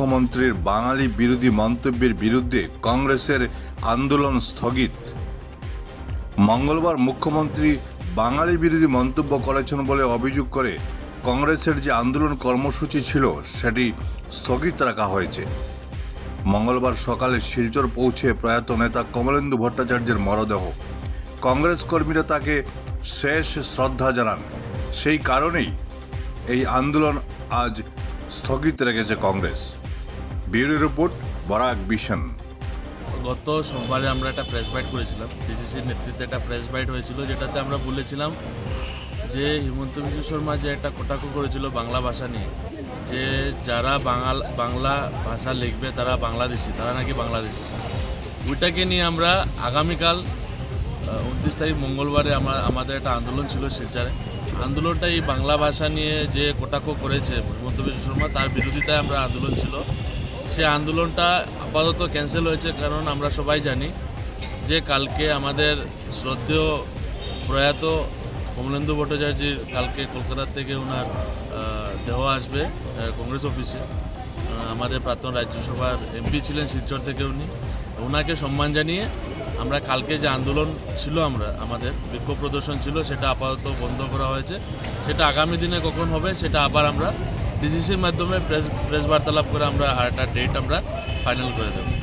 মুখ্যমন্ত্রীর বাঙালি বিরোধী মন্তব্যের বিরুদ্ধে কংগ্রেসের আন্দোলন স্থগিত। মঙ্গলবার মুখ্যমন্ত্রী বাঙালি বিরোধী মন্তব্য করেছেন বলে অভিযোগ করে কংগ্রেসের যে আন্দোলন কর্মসূচি ছিল, সেটি স্থগিত রাখা হয়েছে। মঙ্গলবার সকালে শিলচর পৌঁছে প্রয়াত নেতা কমলেন্দু ভট্টাচার্যের মরদেহ। কংগ্রেস কর্মীরা তাকে শেষ শ্রদ্ধা জানান। সেই কারণেই এই আন্দোলন আজ স্থগিত রেখেছে কংগ্রেস। ব্যুরো রিপোর্ট, বরাক বিশন গত সোমবারে আমরা একটা প্রেস বাইট করেছিলাম ডিসিসির নেতৃত্বে একটা প্রেস বাইট হয়েছিল, যেটাতে আমরা বলেছিলাম যে হিমন্ত বিশ্ব শর্মা যে একটা কটাক্ষ করেছিল বাংলা ভাষা নিয়ে, যে যারা বাঙাল, বাংলা ভাষা লিখবে তারা বাংলাদেশি, তারা নাকি বাংলাদেশি। ওইটাকে নিয়ে আমরা আগামীকাল উনত্রিশ তারিখ মঙ্গলবারে আমরা, আমাদের একটা আন্দোলন ছিল শিলচারে। আন্দোলনটা এই বাংলা ভাষা নিয়ে যে কটাক্ষ করেছে হিমন্ত বিশ্ব শর্মা, তার বিরোধিতায় আমরা আন্দোলন ছিল। সে আন্দোলনটা আপাতত ক্যান্সেল হয়েছে কারণ আমরা সবাই জানি যে কালকে আমাদের শ্রদ্ধেয় প্রয়াত কমলেন্দু ভট্টাচার্যের কালকে কলকাতা থেকে ওনার দেহ আসবে কংগ্রেস অফিসে। আমাদের প্রাক্তন রাজ্যসভার এমপি ছিলেন শিলচর থেকে উনি। ওনাকে সম্মান জানিয়ে আমরা কালকে যে আন্দোলন ছিল আমরা, আমাদের বিক্ষোভ প্রদর্শন ছিল, সেটা আপাতত বন্ধ করা হয়েছে। সেটা আগামী দিনে কখন হবে, সেটা আবার আমরা ডিসিসির মাধ্যমে প্রেস প্রেস বার্তালাপ করে আমরা আর একটা ডেট আমরা ফাইনাল করে দেবো।